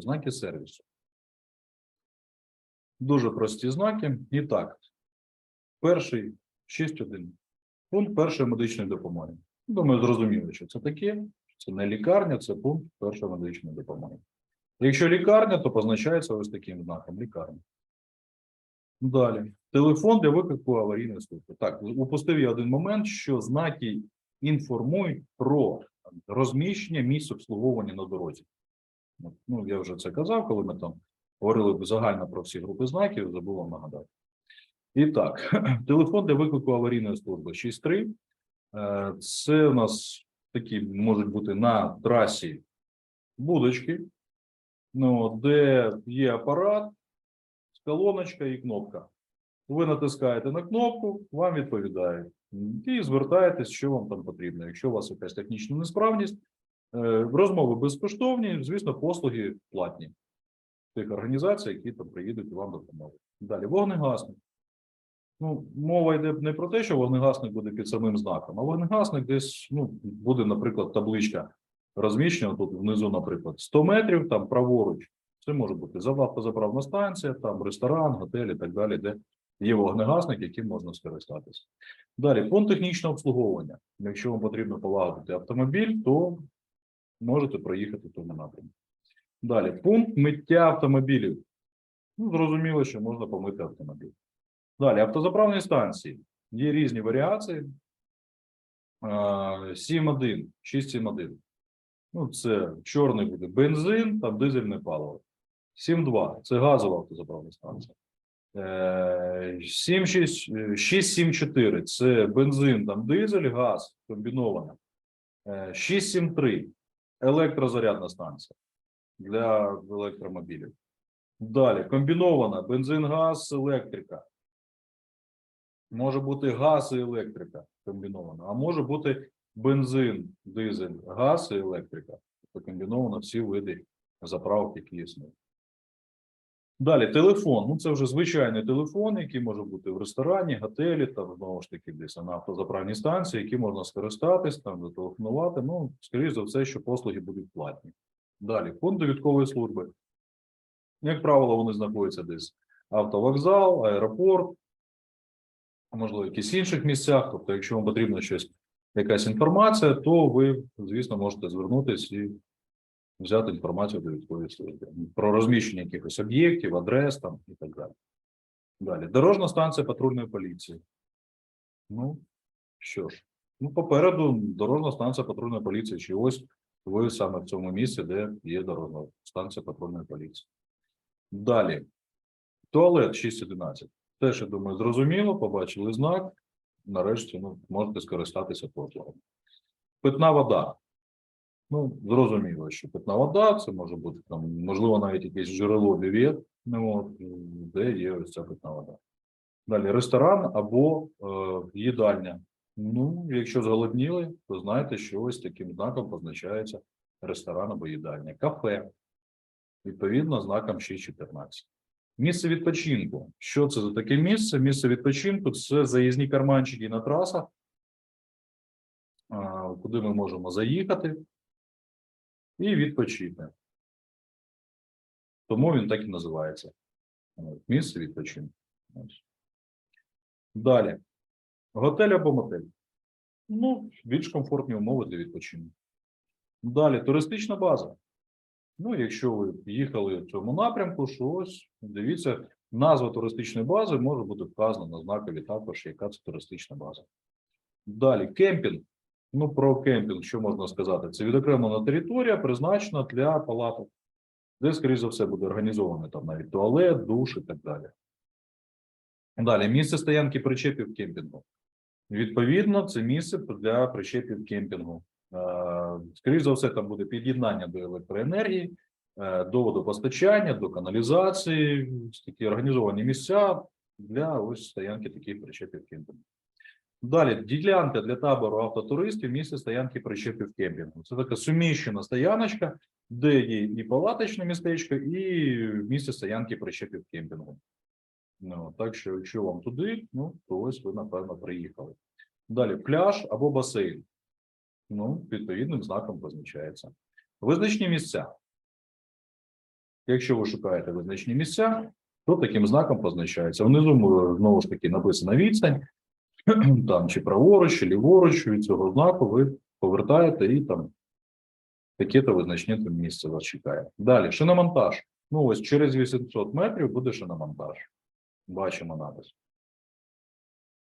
знаки сервісу. Дуже прості знаки. І так, перший 6.1. Пункт першої медичної допомоги. Думаю, зрозуміло, що це таке. Це не лікарня, це пункт першої медичної допомоги. Якщо лікарня, то позначається ось таким знаком лікарня. Далі. Телефон для виклику аварійної служби. Так, упустив я один момент, що знаки інформують про розміщення місць обслуговування на дорозі. Ну, я вже це казав, коли ми там говорили загально про всі групи знаків, забув нагадати. І так, телефон для виклику аварійної служби 6.3. Е, Це у нас такі можуть бути на трасі будочки, ну, де є апарат, колоночка і кнопка. Ви натискаєте на кнопку, вам відповідають. І звертаєтесь, що вам там потрібно. Якщо у вас якась технічна несправність, розмови безкоштовні, звісно, послуги платні тих організацій, які там приїдуть і вам допоможуть. Далі вогнегасник. Ну, мова йде не про те, що вогнегасник буде під самим знаком, а вогнегасник десь ну, буде, наприклад, табличка розміщена тут внизу, наприклад, 100 метрів, там праворуч. Це може бути автозаправна станція, там ресторан, готель і так далі, де є вогнегасник, яким можна скористатися. Далі, пункт технічного обслуговування. Якщо вам потрібно полагодити автомобіль, то можете проїхати в тому напрямку. Далі, пункт миття автомобілів. Ну, зрозуміло, що можна помити автомобіль. Далі, автозаправні станції. Є різні варіації. 7.1, 6.7.1. Ну, це чорний буде бензин, там дизельне паливо. 7.2 це газова автозаправна станція. Е, 7.6, 6.7.4 це бензин, там дизель, газ комбінована. Е, 6.7.3 електрозарядна станція для електромобілів. Далі комбінована бензин, газ, електрика. Може бути газ і електрика комбінована, а може бути бензин, дизель, газ і електрика. Це комбіновано всі види заправок, які існують. Далі телефон. Ну, це вже звичайний телефон, який може бути в ресторані, готелі, там знову ж таки десь на автозаправній станції, які можна скористатись, там зателефонувати. Ну, скоріш за все, що послуги будуть платні. Далі, фонд довідкової служби. Як правило, вони знаходяться десь автовокзал, аеропорт, можливо, якісь інших місцях. Тобто, якщо вам потрібно щось, якась інформація, то ви, звісно, можете звернутися і взяти інформацію до військової служби про розміщення якихось об'єктів, адрес там і так далі. Далі. Дорожна станція патрульної поліції. Ну, що ж, ну, попереду дорожна станція патрульної поліції, чи ось ви саме в цьому місці, де є дорожна станція патрульної поліції. Далі. Туалет 6.11. Теж, я думаю, зрозуміло, побачили знак. Нарешті ну, можете скористатися послугами. Питна вода. Ну, зрозуміло, що питна вода, це може бути там, можливо, навіть якесь джерело бівет, ну, де є ось ця питна вода. Далі ресторан або е, їдальня. Ну, якщо зголодніли, то знаєте, що ось таким знаком позначається ресторан або їдальня. Кафе. Відповідно, знаком 6.14. Місце відпочинку. Що це за таке місце? Місце відпочинку це заїзні карманчики на трасах, куди ми можемо заїхати і відпочити. Тому він так і називається. Місце відпочинку. Далі. Готель або мотель. Ну, більш комфортні умови для відпочинку. Далі туристична база. Ну, якщо ви їхали в цьому напрямку, що ось дивіться, назва туристичної бази може бути вказана на знакові також, яка це туристична база. Далі кемпінг. Ну, про кемпінг, що можна сказати? Це відокремлена територія, призначена для палаток, де, скоріш за все, буде організований там навіть туалет, душ і так далі. Далі місце стоянки причепів кемпінгу. Відповідно, це місце для причепів кемпінгу. Е, Скоріше за все, там буде під'єднання до електроенергії, е, до водопостачання, до каналізації, такі організовані місця для ось стоянки таких причепів кемпінгу. Далі ділянка для табору автотуристів, місце стоянки причепів кемпінгу. Це така суміщена стояночка, де є і палаточне містечко, і місце стоянки причепів кемпінгу. Ну, так що, якщо вам туди, ну то ось ви, напевно, приїхали. Далі пляж або басейн. Ну, відповідним знаком позначається. Визначні місця. Якщо ви шукаєте визначні місця, то таким знаком позначається. Внизу знову ж таки написана відстань, там чи праворуч, чи ліворуч від цього знаку ви повертаєте і там таке-то визначне місце вас чекає. Далі, шиномонтаж. Ну, ось через 800 метрів буде шиномонтаж. Бачимо напис.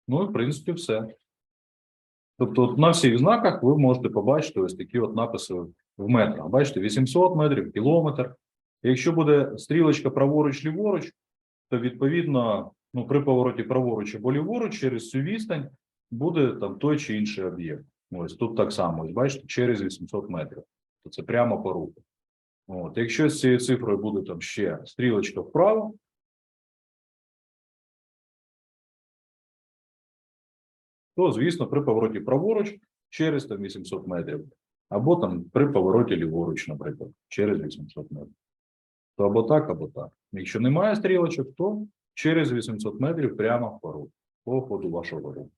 Ну і в принципі все. Тобто, от на всіх знаках ви можете побачити ось такі от написи в метрах. Бачите, 800 метрів, кілометр. Якщо буде стрілочка праворуч, ліворуч, то відповідно, ну, при повороті праворуч або ліворуч, через цю відстань буде там той чи інший об'єкт. Ось тут так само, ось бачите, через 800 метрів. То це прямо по руху. От, якщо з цією цифрою буде там ще стрілочка вправо, то, звісно, при повороті праворуч через там 800 метрів, або там при повороті ліворуч, наприклад, через 800 метрів. То або так, або так. Якщо немає стрілочок, то через 800 метрів прямо в пару по ходу вашого руху.